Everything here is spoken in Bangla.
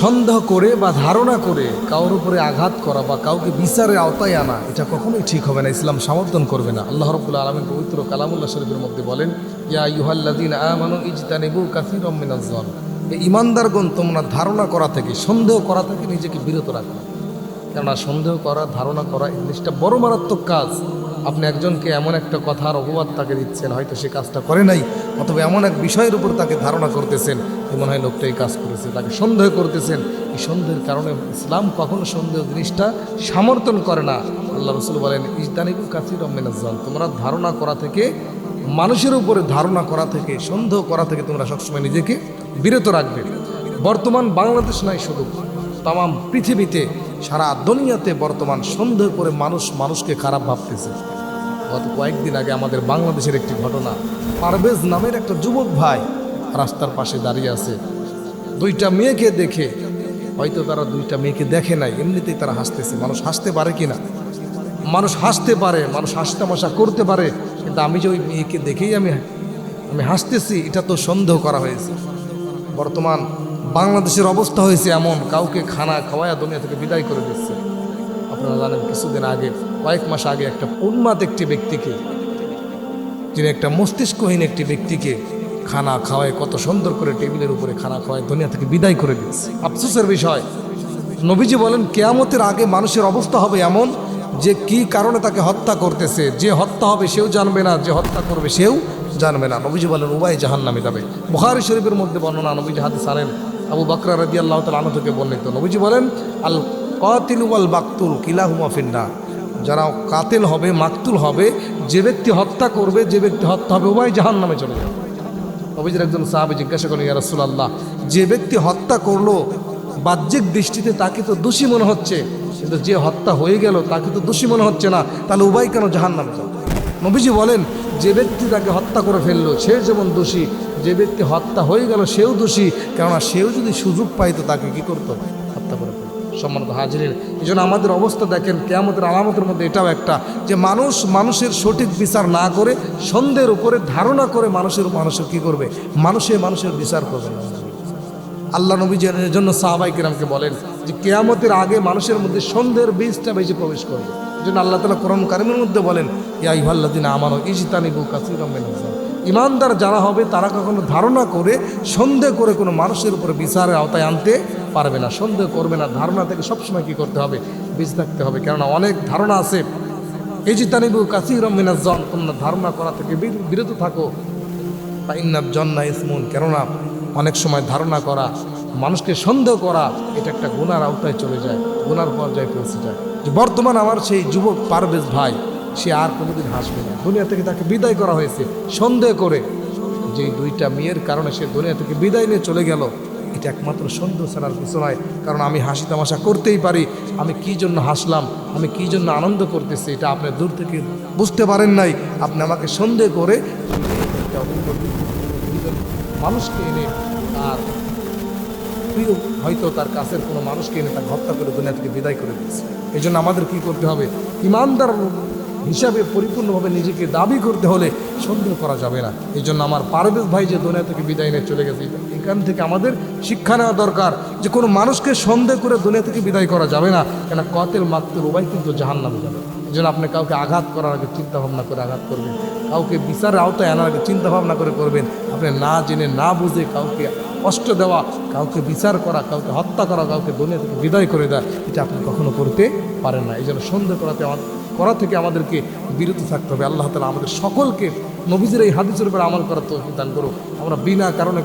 সন্দেহ করে বা ধারণা করে কারোর উপরে আঘাত করা বা কাউকে বিচারের আওতায় আনা, এটা কখনোই ঠিক হবে না, ইসলাম সমর্থন করবে না। আল্লাহ রবুল্লা আলমের পবিত্র কালামুল্লাহ শরীফের মধ্যে বলেন, ইয়া ইউহাল্লাদিন আমানু ইজতানিবু কাসির মিনাজ্জাল এই ইমানদারগণ তোমরা ধারণা করা থেকে, সন্দেহ করা থেকে নিজেকে বিরত রাখবে কেননা সন্দেহ করা, ধারণা করা, এই জিনিসটা বড় মারাত্মক কাজ। আপনি একজনকে এমন একটা কথার অপবাদ তাকে দিচ্ছেন, হয়তো সে কাজটা করে নাই, অথবা এমন এক বিষয়ের উপর তাকে ধারণা করতেছেন মনে হয় লোকটা এই কাজ করেছে, তাকে সন্দেহ করতেছেন। এই সন্দেহের কারণে ইসলাম কখনো সন্দেহ জিনিসটা সমর্থন করে না। আল্লাহ রসুল বলেন ইজদানিবু কাসির রমিনাজ্জাল তোমরা ধারণা করা থেকে, মানুষের উপরে ধারণা করা থেকে, সন্দেহ করা থেকে তোমরা সবসময় নিজেকে বিরত রাখবে। বর্তমান বাংলাদেশ নাই শুধু তাম পৃথিবীতে সারা দুনিয়াতে বর্তমান সন্দেহ করে মানুষ মানুষকে খারাপ ভাবতেছে। গত কয়েকদিন আগে আমাদের বাংলাদেশের একটি ঘটনা। পারভেজ নামের একটা যুবক ভাই রাস্তার পাশে দাঁড়িয়ে আছে। দুইটা মেয়েকে দেখে, হয়তো তারা দুইটা মেয়েকে দেখে নাই, এমনিতেই তারা হাসতেছে। মানুষ হাসতে পারে কি না মানুষ হাসতে পারে, মানুষ হাসতামশা করতে পারে, কিন্তু আমি যে ওই মেয়েকে দেখেই আমি আমি হাসতেছি, এটা তো সন্দেহ করা হয়েছে। বর্তমান বাংলাদেশের অবস্থা হয়েছে এমন, কাউকে খানা খাওয়ায়া দুনিয়া থেকে বিদায় করে দিচ্ছে। আপনারা জানেন, কিছুদিন আগে, কয়েক মাস আগে একটা উন্মাদ একটি ব্যক্তিকে, যিনি একটা মস্তিষ্কহীন একটি ব্যক্তিকে খানা খাওয়ায়, কত সুন্দর করে টেবিলের উপরে খানা খাওয়ায়, দুনিয়া থেকে বিদায় করে দিচ্ছে। আফসোসের বিষয়, নবীজি বলেন, কেয়ামতের আগে মানুষের অবস্থা হবে এমন যে কি কারণে তাকে হত্যা করতেছে, যে হত্যা হবে সেও জানবে না, যে হত্যা করবে সেও জানবে না। নবীজি বলেন উবাই জাহান নামে যাবে। বুখারি শরীফের মধ্যে বর্ণনা, নবীজি হাদিস আনেন আবু বাকরা রাদি আল্লাহ তাল আনু থেকে বর্ণিত। নবীজি বলেন, আল কাতিল ওয়াল বাকতুল কিলাহুমা ফিন্না যারা কাতেল হবে, মাকতুল হবে, যে ব্যক্তি হত্যা করবে, যে ব্যক্তি হত্যা হবে, উভয় জাহান নামে চলে যাবে। নবীজির একজন সাহাবি জিজ্ঞাসা করেন ইয়া আল্লাহ যে ব্যক্তি হত্যা করল, বাহ্যিক দৃষ্টিতে তাকে তো দোষী মনে হচ্ছে, কিন্তু যে হত্যা হয়ে গেল, তাকে তো দোষী মনে হচ্ছে না, তাহলে উভয় কেন জাহান নামে যাবে নবীজি বলেন যে ব্যক্তি তাকে হত্যা করে ফেলল, সে যেমন দোষী, যে ব্যক্তি হত্যা হয়ে গেল, সেও দোষী। কেননা সেও যদি সুযোগ পাইতো, তাকে কি করতো? হত্যা করে ফেলতো। সম্মানিত হাজিরের এই জন্য আমাদের অবস্থা দেখেন, কেয়ামতের আলামতের মধ্যে এটাও একটা, যে মানুষ মানুষের সঠিক বিচার না করে, সন্দেহের উপরে ধারণা করে মানুষের মানুষের কি করবে? মানুষে মানুষের বিচার করবে। না আল্লাহ নবী এর জন্য সাহাবাই কিরামকে বলেন যে, কেয়ামতের আগে মানুষের মধ্যে সন্দেহের বীজটা বেশি প্রবেশ করবে। জন্য আল্লাহ তালা কোরআন কারিমের মধ্যে বলেন, ইয়া ইহাল্লাদিন আমানো ইজিতানিবু কাসির ইমানদার যারা হবে, তারা কখনো ধারণা করে, সন্দেহ করে কোনো মানুষের উপরে বিচারের আওতায় আনতে পারবে না। সন্দেহ করবে না। ধারণা থেকে সবসময় কী করতে হবে? বীজ থাকতে হবে। কেননা অনেক ধারণা আছে। এই যে তানিবু কাসির জন তোমরা ধারণা করা থেকে বিরত থাকো। বা ইন্নাব জন্না ইসমুন। কেননা অনেক সময় ধারণা করা মানুষকে সন্দেহ করা, এটা একটা গুনার আওতায় চলে যায়, গুনার পর্যায়ে পৌঁছে যায়। যে বর্তমান আমার সেই যুবক পারভেজ ভাই, সে আর কোনোদিন হাসবে না। দুনিয়া থেকে তাকে বিদায় করা হয়েছে। সন্দেহ করে যে দুইটা মেয়ের কারণে সে দুনিয়া থেকে বিদায় নিয়ে চলে গেল, এটা একমাত্র সন্দেহ ছাড়ার কিছু নয়, কারণ আমি হাসি তামাশা করতেই পারি, আমি কি জন্য হাসলাম, আমি কি জন্য আনন্দ করতেছি, এটা আপনি দূর থেকে বুঝতে পারেন নাই। আপনি আমাকে সন্দেহ করে মানুষকে এনে আর প্রিয়, হয়তো তার কাছের কোনো মানুষকে এনে তাকে হত্যা করে দুনিয়া থেকে বিদায় করে দিয়েছে। এই জন্য আমাদের কী করতে হবে? ইমানদার হিসাবে পরিপূর্ণভাবে নিজেকে দাবি করতে হলে সন্দেহ করা যাবে না। এই জন্য আমার পারভেজ ভাই যে দুনিয়া থেকে বিদায় নিয়ে চলে গেছে, এখান থেকে আমাদের শিক্ষা নেওয়া দরকার যে কোনো মানুষকে সন্দেহ করে দুনিয়া থেকে বিদায় করা যাবে না। কেন? কতের মাত্র উভয় কিন্তু জাহান নামে যাবে। জন্য আপনি কাউকে আঘাত করার আগে চিন্তা ভাবনা করে আঘাত করবেন। কাউকে বিচারের আওতায় আনার আগে চিন্তা ভাবনা করে করবেন। আপনি না জেনে, না বুঝে কাউকে কষ্ট দেওয়া, কাউকে বিচার করা, কাউকে হত্যা করা, কাউকে দুনিয়া থেকে বিদায় করে দেওয়া, এটা আপনি কখনো করতে পারেন না। এই জন্য সন্দেহ করাতে করা থেকে আমাদেরকে বিরত থাকতে হবে। আল্লাহ তালা আমাদের সকলকে নবীজের এই হাদিসের উপর আমল করার তো দান করুক। আমরা বিনা কারণে